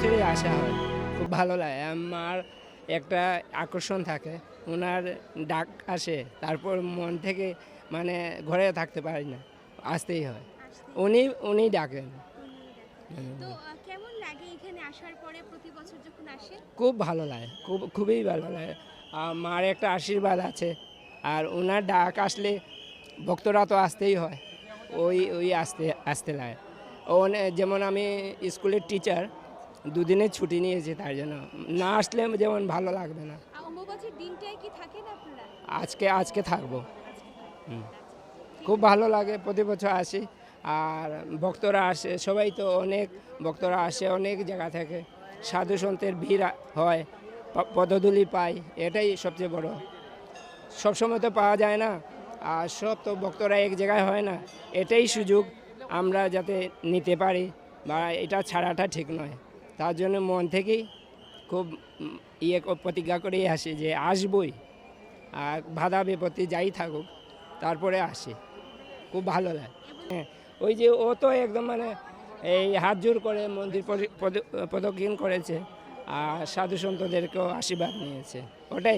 বছরই আসা হয়। খুব ভালো লাগে। আমার একটা আকর্ষণ থাকে। ওনার ডাক আসে তারপর মন থেকে মানে ঘরে থাকতে পারি না। আসতেই হয়। উনি উনি ডাকেন। আসে? খুব ভালো লাগে। খুব খুবই ভালো লাগে। মার একটা আশীর্বাদ আছে। আর ওনার ডাক আসলে ভক্তরা তো আসতেই হয়। ওই ওই আসতে আসতে লাগে। ওনে যেমন আমি স্কুলের টিচার দুদিনের ছুটি নিয়েছি তার জন্য। না আসলে যেমন ভালো লাগবে না। আর অম্বুবাচীর দিনটায় কি থাকেন আপনারা? আজকে আজকে থাকব। খুব ভালো লাগে প্রতি বছর আসি। আর ভক্তরা আসে সবাই তো অনেক ভক্তরা আসে অনেক জায়গা থেকে। সাধু সন্তের ভিড় হয় পদধূলি পাই এটাই সবচেয়ে বড়। সবসময় তো পাওয়া যায় না আর সব তো ভক্তরা এক জায়গায় হয় না। এটাই সুযোগ আমরা যাতে নিতে পারি বা এটা ছাড়াটা ঠিক নয়। তার জন্য মন থেকেই খুব ইয়ে প্রতিজ্ঞা করেই আসে যে আসবই। আর বাধা বিপত্তি যাই থাকুক, তারপরে আসে। খুব ভালো লাগে। হ্যাঁ ওই যে ও তো একদম মানে এই হাত জোর করে মন্দির প্রদক্ষিণ করেছে। আর সাধু সন্তদেরকেও আশীর্বাদ নিয়েছে। ওটাই।